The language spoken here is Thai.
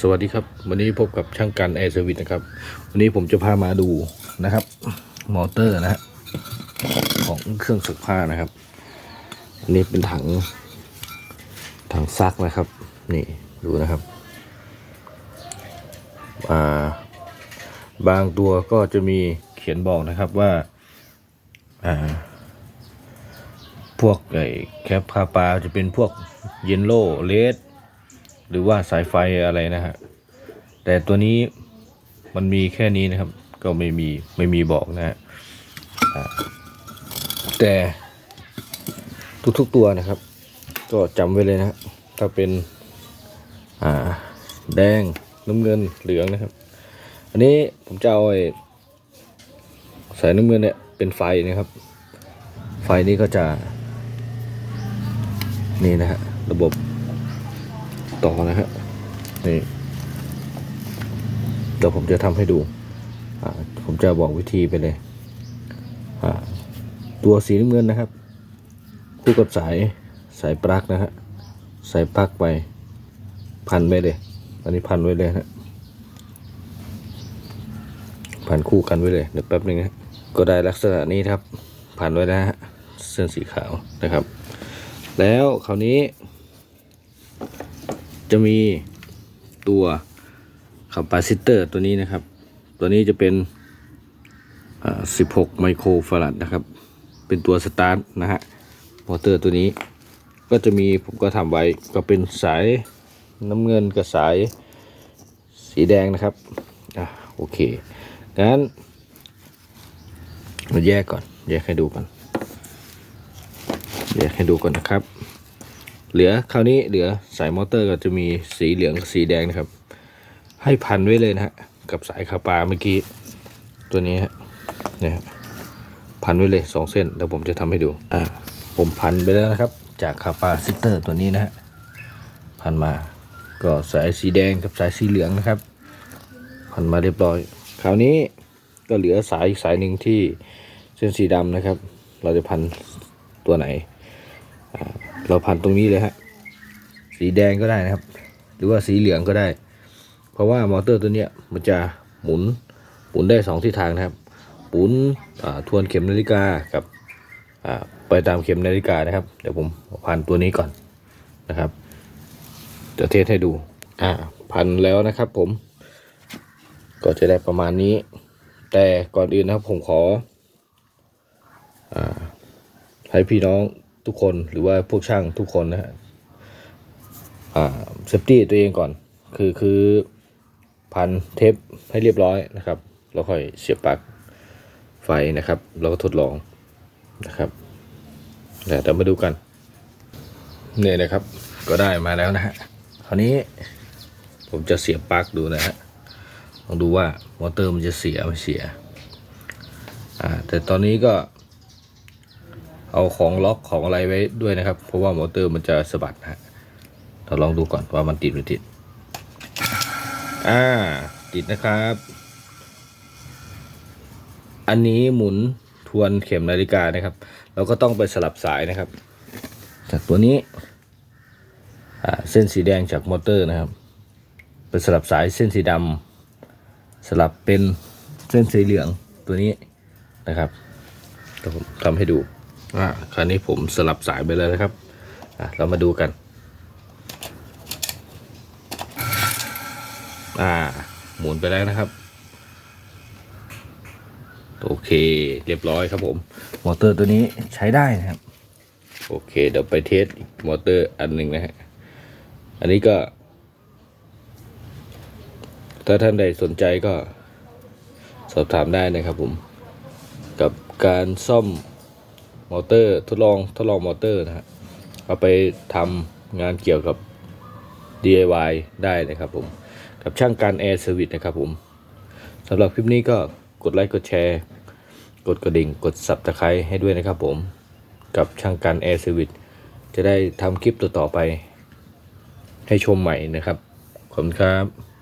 สวัสดีครับ วันนี้พบกับช่างกันแอร์เซอร์วิสนะครับ วันนี้ผมจะพามาดูนะครับ มอเตอร์นะฮะของเครื่องซักผ้านะครับ อันนี้เป็นถังถังซักนะครับ นี่ดูนะครับอ่าบางตัวก็จะมีเขียนบอกนะครับว่าอ่าพวกไอ้แคปคาปาจะเป็นพวกเยนโล่เลด หรือว่าสายไฟอะไรนะฮะแต่ตัวนี้มันมีแค่นี้นะครับ ก็ไม่มีไม่มีบอกนะฮะแต่ทุกๆตัวนะครับ ก็จำไว้เลยนะถ้าเป็นอ่าแดงน้ำเงินเหลืองนะครับ อันนี้ผมจะเอาไอ้สายน้ำเงินเนี่ยเป็นไฟนะครับ ไฟนี้ก็จะนี่นะฮะระบบ ต่อนะฮะนี่เดี๋ยวผมจะทำให้ดูผมจะบอกวิธีไปเลย ตัวสีน้ำเงินนะครับ คู่กับสายสายปลั๊กนะฮะสายปลั๊กไปพันไว้เลย อันนี้พันไว้เลยฮะพันคู่กันไว้เลยเดี๋ยวแป๊บหนึงนะก็ได้ลักษณะนี้ครับ พันไว้นะฮะเส้นสีขาวนะครับ แล้วคราวนี้ จะมีตัวคาปาซิเตอร์ตัวนี้นะครับ ตัวนี้จะเป็น16 ไมโครฟาราดนะครับ เป็นตัวสตาร์ทนะฮะมอเตอร์ตัวนี้ ก็จะมีผมก็ทำไว้ก็เป็นสายน้ำเงินกับสายสีแดงนะครับ อะโอเค งั้นมาแยกก่อน แยกให้ดูก่อน แยกให้ดูก่อนนะครับ เหลือคราวนี้เหลือสายมอเตอร์ก็จะมีสีเหลืองกับสีแดงนะครับ ให้พันไว้เลยนะฮะกับสายคาปาเมื่อกี้ตัวนี้ฮะนี่ยฮะพันไว้เลยสองเส้นเดี๋ยวผมจะทำให้ดูอ่าผมพันไปแล้วนะครับ จากคาปาซิเตอร์ตัวนี้นะฮะพันมาก็สายสีแดงกับสายสีเหลืองนะครับ พันมาเรียบร้อย คราวนี้ก็เหลือสายอีกสายหนึ่งที่เส้นสีดำนะครับ เราจะพันตัวไหน เราพันตรงนี้เลยฮะ สีแดงก็ได้นะครับ หรือว่าสีเหลืองก็ได้ เพราะว่ามอเตอร์ตัวเนี้ยมันจะหมุนหมุนได้สองทิศทางนะครับหมุนอ่าทวนเข็มนาฬิกากับไปตามเข็มนาฬิกานะครับ เดี๋ยวผมพันตัวนี้ก่อนนะครับ จะเทสให้ดูอ่าพันแล้วนะครับผม ก็จะได้ประมาณนี้ แต่ก่อนอื่นนะครับผมขออให้พี่น้อง ทุกคนหรือว่าพวกช่างทุกคนนะฮะอ่าเซฟตี้ตัวเองก่อน คือคือพันเทปให้เรียบร้อยนะครับ แล้วค่อยเสียบปลั๊กไฟนะครับ แล้วก็ทดลองนะครับเดี๋ยวมาดูกันเนี่ยนะครับก็ได้มาแล้วนะฮะคราวนี้ผมจะเสียบปลั๊กดูนะฮะลองดูว่ามอเตอร์มันจะเสียไม่เสียอ่าแต่ตอนนี้ก็ เอาของล็อกของอะไรไว้ด้วยนะครับ เพราะว่ามอเตอร์มันจะสะบัดนะฮะเราลองดูก่อนว่ามันติดหรือติด อ่า ติดนะครับ อันนี้หมุนทวนเข็มนาฬิกานะครับ เราก็ต้องไปสลับสายนะครับ จากตัวนี้ อ่า เส้นสีแดงจากมอเตอร์นะครับ ไปสลับสายเส้นสีดำสลับเป็นเส้นสีเหลืองตัวนี้นะครับเดี๋ยวผมทำให้ดู อ่าคราวนี้ผมสลับสายไปเลยนะครับอะเรามาดูกัน อ่า หมุนไปแล้วนะครับ โอเค เรียบร้อยครับผม มอเตอร์ตัวนี้ใช้ได้นะครับ โอเค เดี๋ยวไปเทสอีกมอเตอร์อันหนึ่งนะฮะ อันนี้ก็ ถ้าท่านใดสนใจก็สอบถามได้นะครับผม กับการซ่อม มอเตอร์ทดลองทดลองมอเตอร์นะฮะเอาไปทำงานเกี่ยวกับ DIY ได้นะครับผม กับช่างการแอร์เซอร์วิสนะครับผมสำหรับคลิปนี้ก็กดไลค์กดแชร์ กดกระดิ่ง กด Subscribe ให้ด้วยนะครับผม กับช่างการแอร์เซอร์วิสจะได้ทำคลิปต่อๆไป ให้ชมใหม่นะครับ ขอบคุณครับ